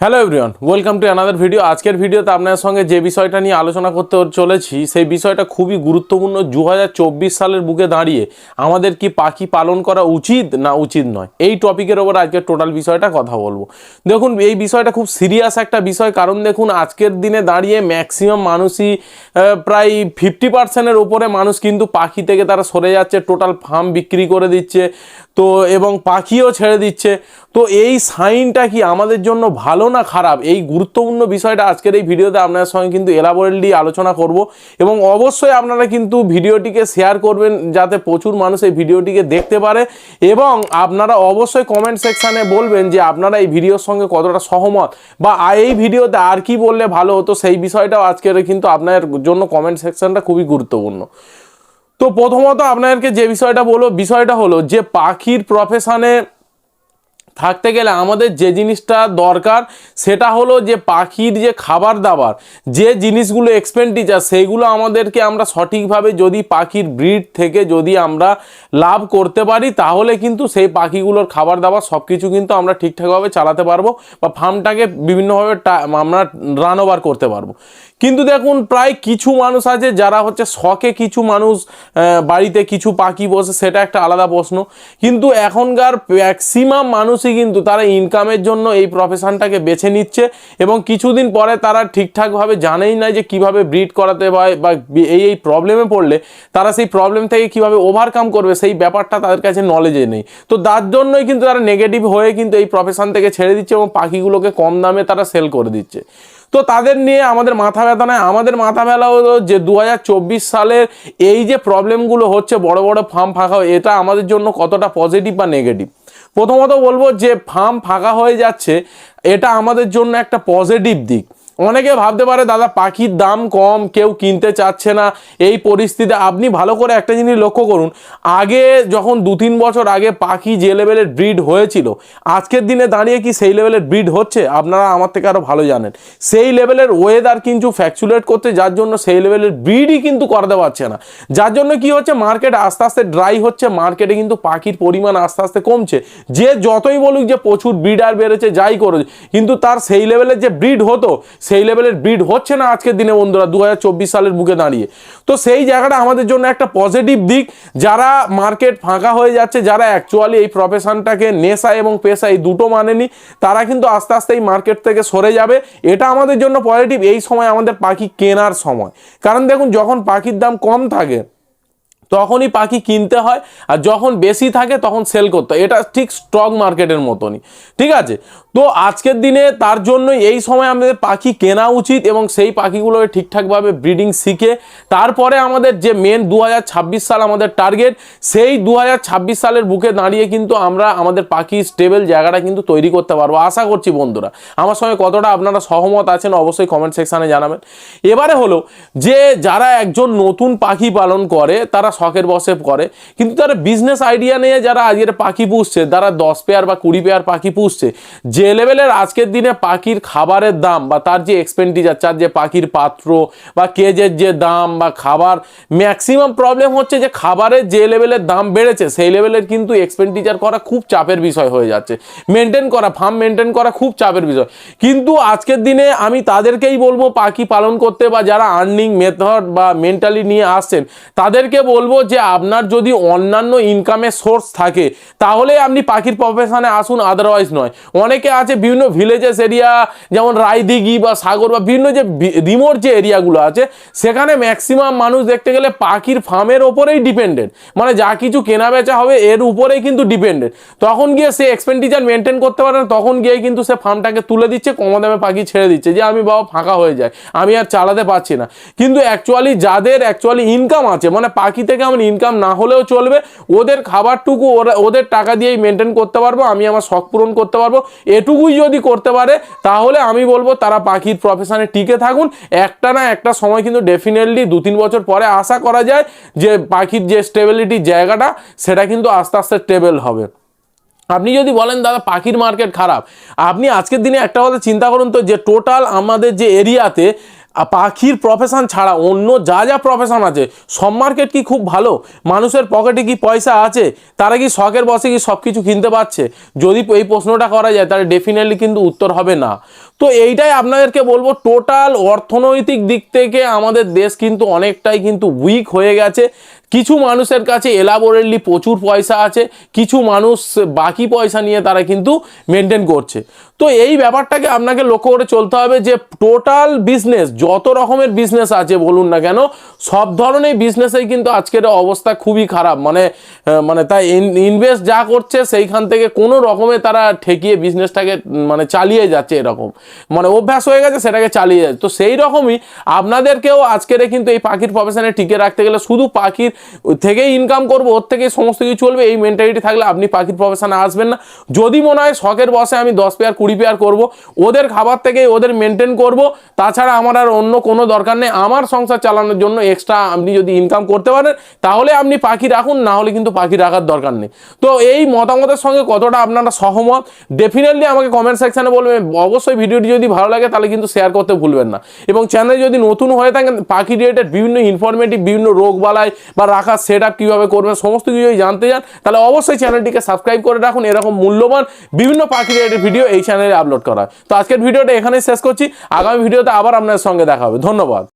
Hello everyone welcome to another video আজকের ভিডিওতে আপনার সঙ্গে যে বিষয়টা নিয়ে আলোচনা করতে চলেছি, সেই বিষয়টা খুবই গুরুত্বপূর্ণ। দু হাজার চব্বিশ সালের বুকে দাঁড়িয়ে আমাদের কি পাখি পালন করা উচিত না উচিত নয়? এই টপিকের ওপর আজকের টোটাল বিষয়টা কথা বলব। দেখুন, এই বিষয়টা খুব সিরিয়াস একটা বিষয়। কারণ দেখুন, আজকের দিনে দাঁড়িয়ে ম্যাক্সিমাম মানুষই প্রায় ফিফটি পার্সেন্টের ওপরে মানুষ কিন্তু পাখি থেকে তারা সরে যাচ্ছে টোটাল ফার্ম বিক্রি করে দিচ্ছে, তো এবং পাখিও ছেড়ে দিচ্ছে। তো এই সাইনটা কি আমাদের জন্য ভালো না খারাপ? এই গুরুত্বপূর্ণ বিষয়টা আজকের এই ভিডিওতে আপনার সঙ্গে কিন্তু এলাবোরেটলি আলোচনা করব এবং অবশ্যই আপনারা কিন্তু ভিডিওটিকে শেয়ার করবেন যাতে প্রচুর মানুষ এই ভিডিওটিকে দেখতে পারে এবং আপনারা অবশ্যই কমেন্ট সেকশানে বলবেন যে আপনারা এই ভিডিওর সঙ্গে কতটা সহমত বা এই ভিডিওতে আর কি বললে ভালো হতো সেই বিষয়টাও আজকের কিন্তু আপনার জন্য কমেন্ট সেকশনটা খুবই গুরুত্বপূর্ণ। তো প্রথমত আপনাদেরকে যে বিষয়টা বলব, বিষয়টা হলো যে পাখির প্রফেশনে থাকতে গেলে আমাদের যে জিনিসটা দরকার, সেটা হলো যে পাখির যে খাবার দাবার, যে জিনিসগুলো এক্সপেন্ডিচার সেইগুলো আমাদেরকে আমরা সঠিকভাবে যদি পাখির ব্রিড থেকে যদি আমরা লাভ করতে পারি, তাহলে কিন্তু সেই পাখিগুলোর খাবার দাবার সব কিছু কিন্তু আমরা ঠিকঠাকভাবে চালাতে পারব বা ফার্মটাকে বিভিন্নভাবে আমরা রান ওভার করতে পারব। কিন্তু দেখুন, প্রায় কিছু মানুষ আছে যারা হচ্ছে শখে কিছু মানুষ বাড়িতে কিছু পাখি বসে, সেটা একটা আলাদা প্রশ্ন। কিন্তু এখনকার ম্যাক্সিমাম মানুষই কিন্তু তারা ইনকামের জন্য এই প্রফেশনটাকে বেছে নিচ্ছে এবং কিছুদিন পরে তারা ঠিকঠাকভাবে জানেই না যে কীভাবে ব্রিড করাতে হয় বা এই এই প্রবলেমে পড়লে তারা সেই প্রবলেম থেকে কীভাবে ওভারকাম করবে সেই ব্যাপারটা তাদের কাছে নলেজে নেই। তো তার জন্যই কিন্তু তারা নেগেটিভ হয়ে কিন্তু এই প্রফেশন থেকে ছেড়ে দিচ্ছে এবং পাখিগুলোকে কম দামে তারা সেল করে দিচ্ছে। তো তাদের নিয়ে আমাদের মাথা ব্যথা নয়, আমাদের মাথা ব্যথা হলো যে দু হাজার চব্বিশ সালের এই যে প্রবলেমগুলো হচ্ছে বড় বড় ফার্ম ফাঁকা এটা আমাদের জন্য কতটা পজিটিভ বা নেগেটিভ প্রথমত বলব যে ফার্ম ফাঁকা হয়ে যাচ্ছে এটা আমাদের জন্য একটা পজিটিভ দিক। অনেকে ভাবতে পারে, দাদা, পাখির দাম কম, কেউ কিনতে চাচ্ছে না। এই পরিস্থিতিতে আপনি ভালো করে একটা জিনিস লক্ষ্য করুন। আগে যখন দু তিন বছর আগে পাখি যে লেভেলের ব্রিড হয়েছিল, আজকের দিনে দাঁড়িয়ে কি সেই লেভেলের ব্রিড হচ্ছে? আপনারা আমার থেকে আরও ভালো জানেন। সেই লেভেলের ওয়েদার কিন্তু ফ্যাকচুলেট করতে যার জন্য সেই লেভেলের ব্রিডই কিন্তু করাতে পারছে না। যার জন্য কি হচ্ছে মার্কেট আস্তে আস্তে ড্রাই হচ্ছে মার্কেটে কিন্তু পাখির পরিমাণ আস্তে আস্তে কমছে। যে যতই বলুক যে প্রচুর ব্রিডার বেড়েছে, যাই করুক, কিন্তু তার সেই লেভেলের যে ব্রিড হতো সেই লেভেলের ব্রিড হচ্ছে না আজকের দিনে বন্ধুরা দু হাজার চব্বিশ সালের বুকে দাঁড়িয়ে। তো সেই জায়গাটা আমাদের জন্য একটা পজিটিভ দিক, যারা মার্কেট ফাঁকা হয়ে যাচ্ছে, যারা অ্যাকচুয়ালি এই প্রফেশনটাকে নেশা এবং পেশা এই দুটো মানেনি, তারা কিন্তু আস্তে আস্তে এই মার্কেট থেকে সরে যাবে। এটা আমাদের জন্য পজিটিভ এই সময় আমাদের পাখি কেনার সময়। কারণ দেখুন, যখন পাখির দাম কম থাকে তখনই পাখি কিনতে হয় আর যখন বেশি থাকে তখন সেল করতে হয়। এটা ঠিক স্টক মার্কেটের মতনই। ঠিক আছে? তো আজকের দিনে তার জন্য এই সময় আমাদের পাখি কেনা উচিত এবং সেই পাখিগুলোকে ঠিকঠাকভাবে ব্রিডিং শিখে, তারপরে আমাদের যে মেন দু হাজার ছাব্বিশ সাল আমাদের টার্গেট সেই দু হাজার ছাব্বিশ সালের বুকে দাঁড়িয়ে কিন্তু আমরা আমাদের পাখি স্টেবল জায়গাটা কিন্তু তৈরি করতে পারব। আশা করছি বন্ধুরা, আমার সঙ্গে কতটা আপনারা সহমত আছেন অবশ্যই কমেন্ট সেকশানে জানাবেন। এবারে হলো যে যারা একজন নতুন পাখি পালন করে, তারা শখের বসে করে। কিন্তু তারা বিজনেস আইডিয়া নিয়ে যারা আজকের পাখি পুষছে, তারা দশ পেয়ার বা কুড়ি পেয়ার পাখি পুষছে, যে লেভেলের আজকের দিনে পাখির খাবারের দাম বা তার যে এক্সপেন্ডিচার তার যে পাখির পাত্র বা কেজের যে দাম বা খাবার ম্যাক্সিমাম প্রবলেম হচ্ছে যে খাবারের যে লেভেলের দাম বেড়েছে, সেই লেভেলের কিন্তু এক্সপেন্ডিচার করা খুব চাপের বিষয় হয়ে যাচ্ছে। মেনটেন করা ফার্ম মেনটেন করা খুব চাপের বিষয়। কিন্তু আজকের দিনে আমি তাদেরকেই বলব, পাখি পালন করতে বা যারা আর্নিং মেথড বা মেন্টালি নিয়ে আসছেন, তাদেরকে বলব যে আপনার যদি অন্যান্য ইনকামের সোর্স থাকে, তাহলে আপনি পাখির প্রফেশনে আসুন আদারওয়াইজ নয়। অনেকে আছে বিভিন্ন ভিলেজেস এরিয়া যেমন রায়দিঘি বা সাগর বা বিভিন্ন যে রিমোট যে এরিয়াগুলো আছে, সেখানে ম্যাক্সিমাম মানুষ দেখতে গেলে পাখির ফার্মের ওপরেই ডিপেন্ডেন্ট মানে যা কিছু কেনা বেচা হবে, এর উপরেই কিন্তু ডিপেন্ডেন্ট তখন গিয়ে সে এক্সপেন্ডিচার মেনটেন করতে পারে না, তখন গিয়ে কিন্তু সে ফার্মটাকে তুলে দিচ্ছে, কম দামে পাখি ছেড়ে দিচ্ছে, যে আমি বাবা ফাঁকা হয়ে যায় আমি আর চালাতে পারছি না। কিন্তু অ্যাকচুয়ালি যাদের অ্যাকচুয়ালি ইনকাম আছে মানে পাখি থেকে আমার ইনকাম না হলেও চলবে। ওদের খাবারটুকু ওরা, ওদের টাকা দিয়েই মেনটেন করতে পারব, আমি আমার শখ পূরণ করতে পারব। এটুকুই যদি করতে পারে, তাহলে আমি বলব তারা পাখির প্রফেশনে টিকে থাকুন। একটা না একটা সময় কিন্তু ডেফিনেটলি দু তিন বছর পরে আশা করা যায় যে পাখির যে স্টেবিলিটি জায়গাটা, সেটা কিন্তু আস্তে আস্তে স্টেবল হবে। আপনি যদি বলেন, দাদা, পাখির মার্কেট খারাপ। আপনি আজকের দিনে একটা কথা চিন্তা করুন তো, যে টোটাল আমাদের যে এরিয়াতে পাখির প্রফেশন ছাড়া অন্য যা যা প্রফেশন আছে, সব মার্কেট কি খুব ভালো? মানুষের পকেটে কি পয়সা আছে? তারা কি শখের বসে কি সব কিছু কিনতে পারছে? যদি এই প্রশ্নটা করা যায়, তাহলে ডেফিনেটলি কিন্তু উত্তর হবে না। তো এইটাই আপনাদেরকে বলব টোটাল অর্থনৈতিক দিক থেকে আমাদের দেশ কিন্তু অনেকটাই কিন্তু উইক হয়ে গেছে। কিছু মানুষের কাছে এলাবোরেটলি প্রচুর পয়সা আছে, কিছু মানুষ বাকি পয়সা নিয়ে তারা কিন্তু মেনটেন করছে। তো এই ব্যাপারটাকে আপনাকে লক্ষ্য করে চলতে হবে যে টোটাল বিজনেস যত রকমের বিজনেস আছে বলুন না কেন, সব ধরনের বিজনেসেই কিন্তু আজকের অবস্থা খুবই খারাপ। মানে মানে তাই ইনভেস্ট যা করছে সেইখান থেকে কোনো রকমে তারা ঠেকিয়ে বিজনেসটাকে মানে চালিয়ে যাচ্ছে এরকম। মানে অভ্যাস হয়ে গেছে, সেটাকে চালিয়ে যাচ্ছে। তো সেই রকমই আপনাদেরকেও আজকের কিন্তু এই পাখির প্রফেশনে টিকে রাখতে গেলে শুধু পাখির থেকেই ইনকাম করব, ওর থেকেই সমস্ত কিছু চলবে, এই মেন্টালিটি থাকলে আপনি পাখির প্রফেশনে আসবেন না। যদি মনে হয় শখের বসে আমি দশ পেয়ার কুড়ি পেয়ার করব, ওদের খাবার থেকে ওদের মেনটেন করব, তাছাড়া আমার আর অন্য কোনো দরকার নেই। আমার সংসার চালানোর জন্য এক্সট্রা আপনি যদি ইনকাম করতে পারেন, তাহলে আপনি পাখি রাখুন, না হলে কিন্তু পাখি রাখার দরকার নেই। তো এই মতামতের সঙ্গে কতটা আপনারা সহমত ডেফিনেটলি আমাকে কমেন্ট সেকশানে বলবেন। অবশ্যই ভিডিওটি যদি ভালো লাগে, তাহলে কিন্তু শেয়ার করতে ভুলবেন না। এবং চ্যানেল যদি নতুন হয়ে থাকেন, পাখি রিলেটেড বিভিন্ন ইনফরমেটিভ বিভিন্ন রোগ বালাই বা রাখার সেট আপ কীভাবে করবেন, সমস্ত কিছু যদি জানতে চান, তাহলে অবশ্যই চ্যানেলটিকে সাবস্ক্রাইব করে রাখুন। এরকম মূল্যবান বিভিন্ন পাখি রিলেটেড ভিডিও এই চ্যানেলে আপলোড করা তো আজকের ভিডিওটা এখানেই শেষ করছি। আগামী ভিডিওতে আবার আপনার সঙ্গে দেখা হবে। ধন্যবাদ।